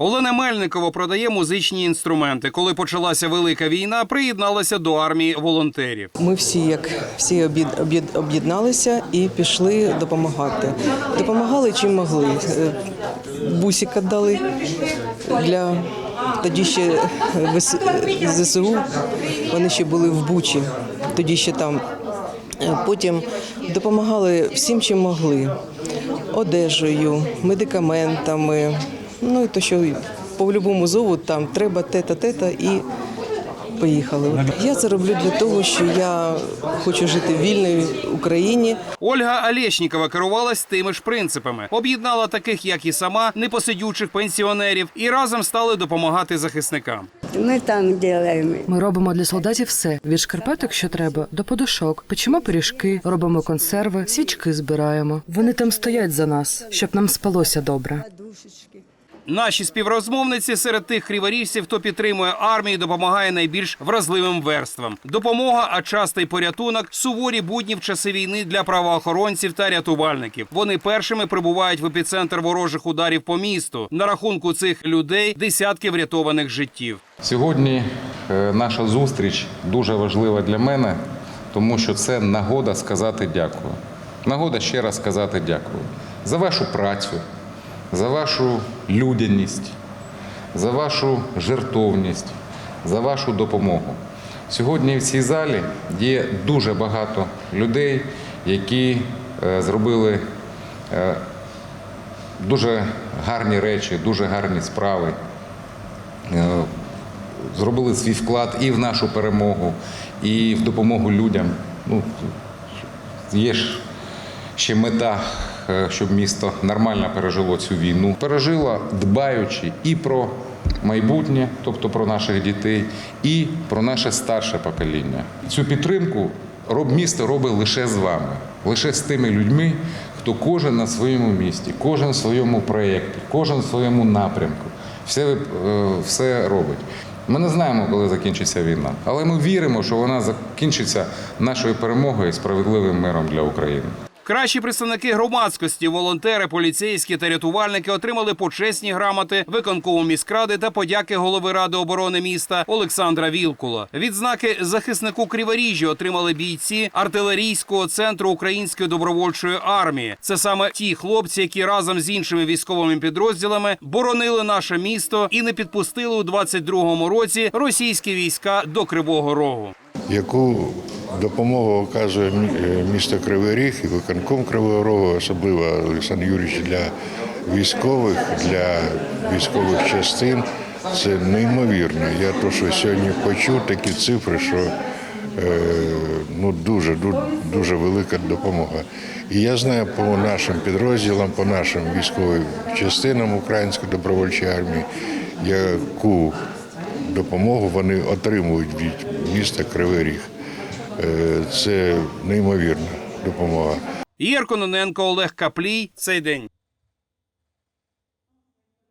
Олена Мельникова продає музичні інструменти. Коли почалася велика війна, приєдналася до армії волонтерів. Ми всі, як всі об'єд- об'єд- об'єдналися і пішли допомагати. Допомагали чим могли. Е, Бусика дали для тоді ще ВС- ЗСУ. Вони ще були в Бучі, тоді ще там. Е, Потім допомагали всім, чим могли: одежею, медикаментами. Ну і то, що по любому зову там треба те-та, те-та і поїхали. Я це роблю для того, що я хочу жити в вільній Україні. Ольга Алєшнікова керувалась тими ж принципами, об'єднала таких, як і сама, непосидючих пенсіонерів, і разом стали допомагати захисникам. Мы там делаем. Ми робимо для солдатів все від шкарпеток, що треба, до подушок. Печемо пиріжки, робимо консерви, свічки збираємо. Вони там стоять за нас, щоб нам спалося добре. Наші співрозмовниці серед тих криворіжців, хто підтримує армію, допомагає найбільш вразливим верствам. Допомога, а часто й порятунок суворі будні в часи війни для правоохоронців та рятувальників. Вони першими прибувають в епіцентр ворожих ударів по місту. На рахунку цих людей десятки врятованих життів. Сьогодні е, наша зустріч дуже важлива для мене, тому що це нагода сказати дякую. Нагода ще раз сказати дякую за вашу працю, за вашу людяність, за вашу жертовність, за вашу допомогу. Сьогодні в цій залі є дуже багато людей, які е, зробили е, дуже гарні речі, дуже гарні справи е, зробили свій вклад і в нашу перемогу, і в допомогу людям. Ну, є ж ще мета, щоб місто нормально пережило цю війну. Пережило, дбаючи і про майбутнє, тобто про наших дітей, і про наше старше покоління. Цю підтримку роб місто робить лише з вами, лише з тими людьми, хто кожен на своєму місці, кожен в своєму проєкті, кожен в своєму напрямку. Все, е, все робить. Ми не знаємо, коли закінчиться війна, але ми віримо, що вона закінчиться нашою перемогою і справедливим миром для України. Кращі представники громадськості, волонтери, поліцейські та рятувальники отримали почесні грамоти виконкому міськради та подяки голови ради оборони міста Олександра Вілкула. Відзнаки захиснику Криворіжжя отримали бійці артилерійського центру Української добровольчої армії. Це саме ті хлопці, які разом з іншими військовими підрозділами боронили наше місто і не підпустили у 22-му році російські війська до Кривого Рогу. яку допомогу оказує е, місто Кривий Ріг і виконком Кривого Рогу, особливо Олександр Юрійович для військових, для військових частин. Це неймовірно. Я то, що сьогодні почув такі цифри, що е, ну, дуже, дуже велика допомога. І я знаю по нашим підрозділам, по нашим військовим частинам Української добровольчої армії, яку допомогу вони отримують від міста Кривий Ріг. Е, Це неймовірна допомога. Ігор Кононенко, Олег Каплій. Цей день.